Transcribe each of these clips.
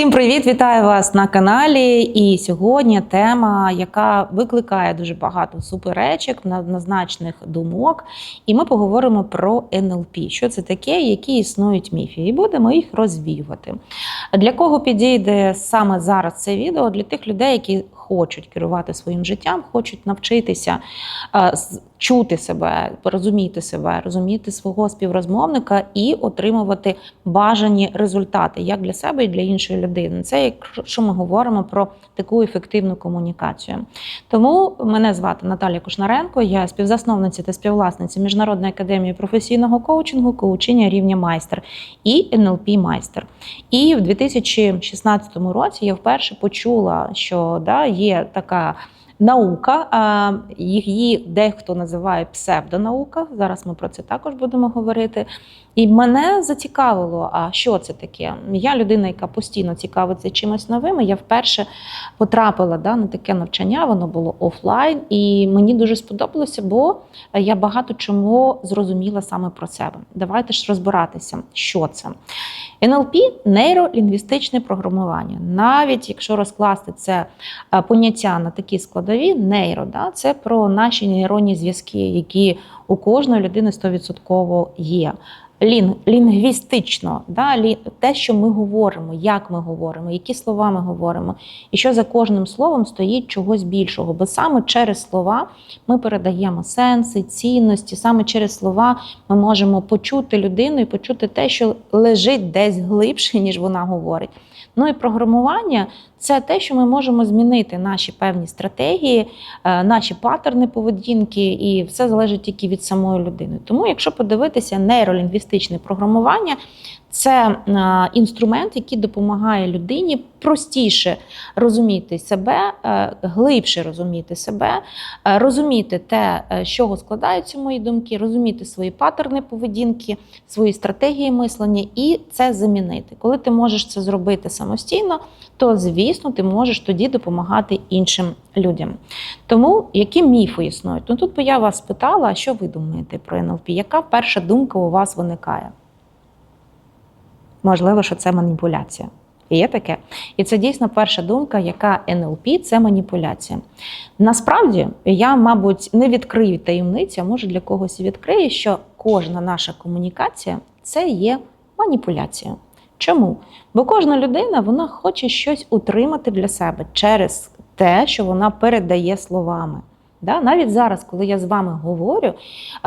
Всім привіт! Вітаю вас на каналі. І сьогодні тема, яка викликає дуже багато суперечок, однозначних думок. І ми поговоримо про НЛП. Що це таке, які існують міфи, і будемо їх розвіювати. Для кого підійде саме зараз це відео? Для тих людей, які хочуть керувати своїм життям, хочуть навчитися е, чути себе, розуміти себе, розуміти свого співрозмовника і отримувати бажані результати як для себе, і для іншої людини. Це якщо ми говоримо про таку ефективну комунікацію. Тому мене звати Наталія Кушнаренко, я співзасновниця та співвласниця Міжнародної академії професійного коучингу, коучення рівня майстер і НЛП майстер. І в 2016 році я вперше почула, що да, є така. Наука, її дехто називає псевдонаука. Зараз ми про це також будемо говорити. І мене зацікавило, а що це таке? Я людина, яка постійно цікавиться чимось новим. Я вперше потрапила да, на таке навчання, воно було офлайн, і мені дуже сподобалося, бо я багато чому зрозуміла саме про себе. Давайте ж розбиратися, що це. НЛП нейролінгвістичне програмування. Навіть якщо розкласти це е, поняття на такі складові, нейро, да, це про наші нейронні зв'язки, які у кожної людини 100% є. Лін, лінгвістично, да, лі, те, що ми говоримо, як ми говоримо, які слова ми говоримо, і що за кожним словом стоїть чогось більшого. Бо саме через слова ми передаємо сенси, цінності, саме через слова ми можемо почути людину і почути те, що лежить десь глибше, ніж вона говорить. Ну і програмування це те, що ми можемо змінити наші певні стратегії, е, наші паттерни поведінки, і все залежить тільки від самої людини. Тому, якщо подивитися нейролінгвістичне програмування, це е, інструмент, який допомагає людині простіше розуміти себе, е, глибше розуміти себе, е, розуміти те, з чого складаються мої думки, розуміти свої паттерни поведінки, свої стратегії мислення і це замінити. Коли ти можеш це зробити самостійно, то звісно ти можеш тоді допомагати іншим людям. Тому які міфи існують? Ну тут би я вас питала, що ви думаєте про НЛП? Яка перша думка у вас виникає? Можливо, що це маніпуляція. І Є таке. І це дійсно перша думка, яка НЛП це маніпуляція. Насправді, я, мабуть, не відкрию таємницю, а може для когось і відкрию, що кожна наша комунікація це є маніпуляція. Чому? Бо кожна людина вона хоче щось утримати для себе через те, що вона передає словами. Да? Навіть зараз, коли я з вами говорю,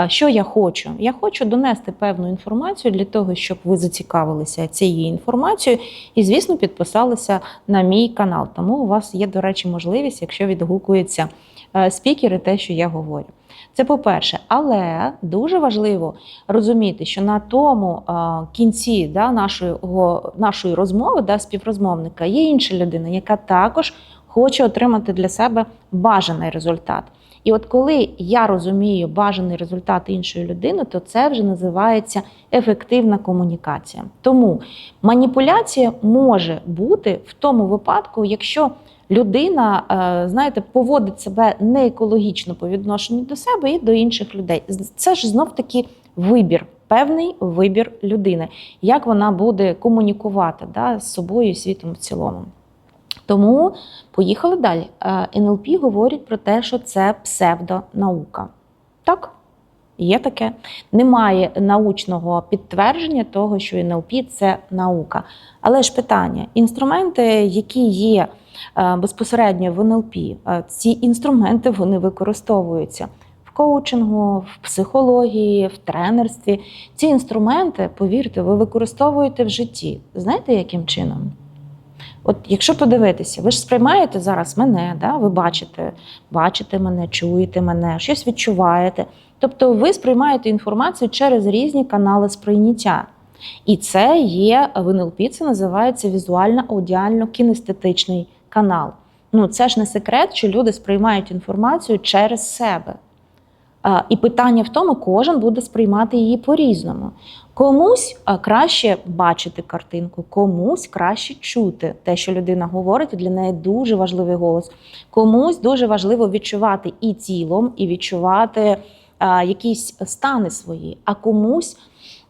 що я хочу? Я хочу донести певну інформацію для того, щоб ви зацікавилися цією інформацією і, звісно, підписалися на мій канал. Тому у вас є, до речі, можливість, якщо відгукуються е, спікери, те, що я говорю. Це по-перше, але дуже важливо розуміти, що на тому е, кінці да, нашої, нашої розмови, да, співрозмовника, є інша людина, яка також хоче отримати для себе бажаний результат. І от коли я розумію бажаний результат іншої людини, то це вже називається ефективна комунікація. Тому маніпуляція може бути в тому випадку, якщо людина, е, знаєте, поводить себе не екологічно по відношенню до себе і до інших людей. Це ж знов таки вибір. Певний вибір людини, як вона буде комунікувати да, з собою світом в цілому. Тому поїхали далі. Е, НЛП говорить про те, що це псевдонаука. Так, є таке. Немає научного підтвердження того, що НЛП це наука. Але ж питання: інструменти, які є е, безпосередньо в НЛП, е, ці інструменти вони використовуються. Коучингу, в психології, в тренерстві ці інструменти, повірте, ви використовуєте в житті. Знаєте, яким чином? От якщо подивитися, ви ж сприймаєте зараз мене, да? ви бачите, бачите мене, чуєте мене, щось відчуваєте. Тобто ви сприймаєте інформацію через різні канали сприйняття. І це є в НЛП, це називається візуально-аудіально-кінестетичний канал. Ну це ж не секрет, що люди сприймають інформацію через себе. І питання в тому, кожен буде сприймати її по-різному. Комусь краще бачити картинку, комусь краще чути те, що людина говорить, для неї дуже важливий голос. Комусь дуже важливо відчувати і тілом, і відчувати якісь стани свої, а комусь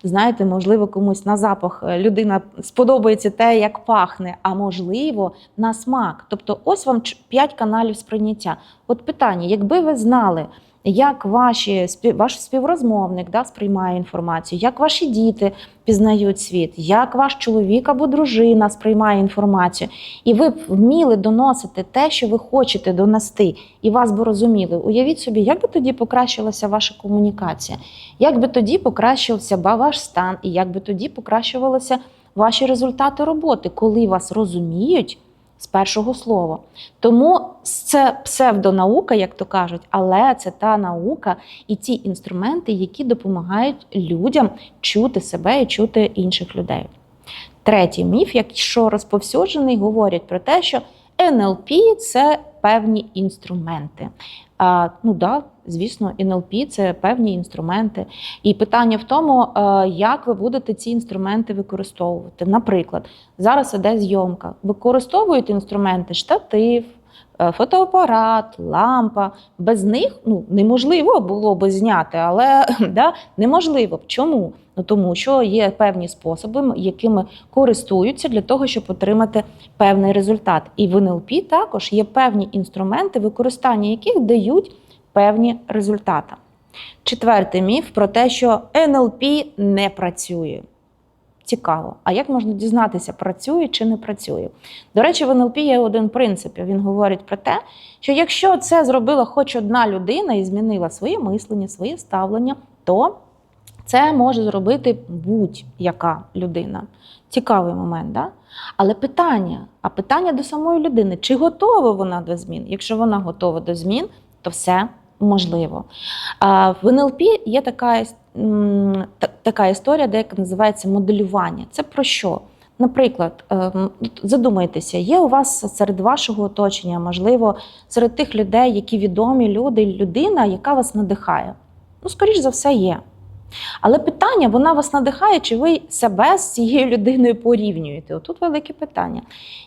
знаєте, можливо, комусь на запах е, людина сподобається те, як пахне, а можливо, на смак. Тобто, ось вам 5 каналів сприйняття. От питання: якби ви знали, як ваші ваш співрозмовник да, сприймає інформацію, як ваші діти пізнають світ, як ваш чоловік або дружина сприймає інформацію, і ви б вміли доносити те, що ви хочете донести, і вас би розуміли. Уявіть собі, як би тоді покращилася ваша комунікація, як би тоді покращився ваш стан, і як би тоді покращувалися ваші результати роботи, коли вас розуміють з першого слова. Тому це псевдонаука, як то кажуть, але це та наука і ті інструменти, які допомагають людям чути себе і чути інших людей. Третій міф, якщо розповсюджений, говорять про те, що НЛП це певні інструменти. А, ну да, звісно, НЛП це певні інструменти. І питання в тому, е, як ви будете ці інструменти використовувати. Наприклад, зараз іде зйомка. Використовують інструменти штатив. Е, Фотоапарат, лампа. Без них ну, неможливо було би зняти, але да, неможливо. Чому? Ну тому що є певні способи, якими користуються для того, щоб отримати певний результат. І в НЛП також є певні інструменти, використання яких дають певні результати. Четвертий міф про те, що НЛП не працює. Цікаво. А як можна дізнатися, працює чи не працює? До речі, в НЛП є один принцип. Він говорить про те, що якщо це зробила хоч одна людина і змінила своє мислення, своє ставлення, то це може зробити будь-яка людина. Цікавий момент, да? Але питання: а питання до самої людини: чи готова вона до змін? Якщо вона готова до змін, то все можливо. В НЛП є така, така історія, деяка називається моделювання. Це про що? Наприклад, ем, задумайтеся, є у вас серед вашого оточення, можливо, серед тих людей, які відомі люди, людина, яка вас надихає. Ну, скоріш за все, є. Але питання, вона вас надихає, чи ви себе з цією людиною порівнюєте? Отут велике питання.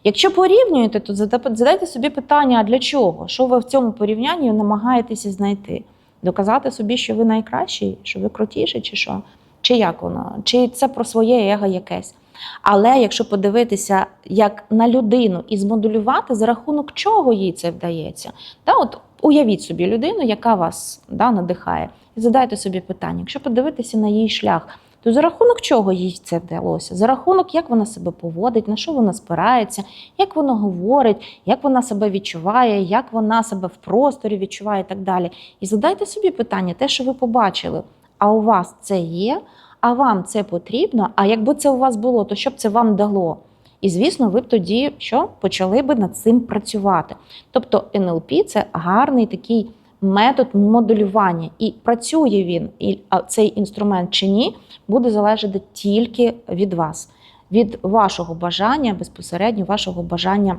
Якщо порівнюєте, то задайте собі питання: а для чого? Що ви в цьому порівнянні намагаєтеся знайти? Доказати собі, що ви найкращий, що ви крутіший, чи що? Чи як воно? Чи це про своє его якесь? Але якщо подивитися як на людину і змоделювати, за рахунок чого їй це вдається, та от уявіть собі людину, яка вас да, надихає, і задайте собі питання. Якщо подивитися на її шлях, то за рахунок чого їй це вдалося? За рахунок, як вона себе поводить, на що вона спирається, як вона говорить, як вона себе відчуває, як вона себе в просторі відчуває і так далі. І задайте собі питання, те, що ви побачили, а у вас це є, а вам це потрібно. А якби це у вас було, то що б це вам дало? І звісно, ви б тоді що почали би над цим працювати. Тобто НЛП це гарний такий метод моделювання, і працює він, і цей інструмент чи ні, буде залежати тільки від вас, від вашого бажання, безпосередньо вашого бажання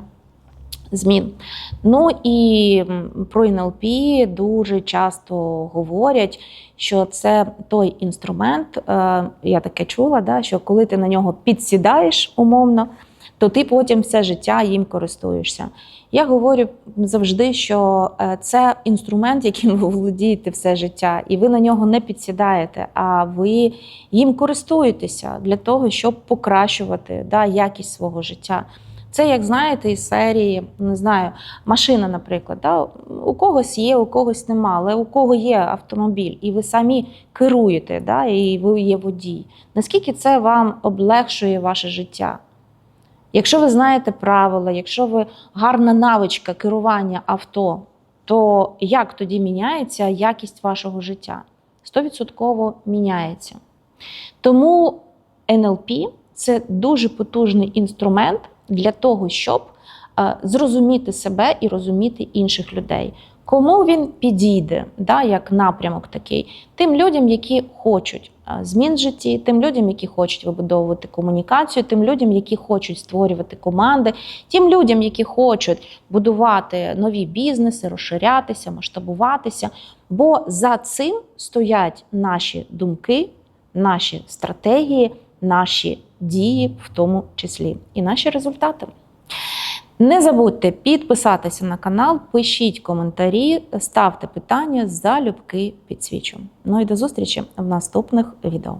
змін. Ну і про НЛП дуже часто говорять, що це той інструмент, е, я таке чула, да, що коли ти на нього підсідаєш умовно, то ти потім все життя їм користуєшся. Я говорю завжди, що е, це інструмент, яким ви володієте все життя, і ви на нього не підсідаєте, а ви їм користуєтеся для того, щоб покращувати да, якість свого життя. Це, як знаєте, із серії, не знаю, машина, наприклад. Да? У когось є, у когось нема, але у кого є автомобіль, і ви самі керуєте, да? і ви є водій. Наскільки це вам облегшує ваше життя? Якщо ви знаєте правила, якщо ви гарна навичка керування авто, то як тоді міняється якість вашого життя? 100% міняється. Тому НЛП це дуже потужний інструмент для того, щоб е, зрозуміти себе і розуміти інших людей. Кому він підійде, да, як напрямок такий, тим людям, які хочуть змін в житті, тим людям, які хочуть вибудовувати комунікацію, тим людям, які хочуть створювати команди, тим людям, які хочуть будувати нові бізнеси, розширятися, масштабуватися. Бо за цим стоять наші думки, наші стратегії, наші дії, в тому числі, і наші результати. Не забудьте підписатися на канал, пишіть коментарі, ставте питання залюбки підсвічу. Ну і до зустрічі в наступних відео.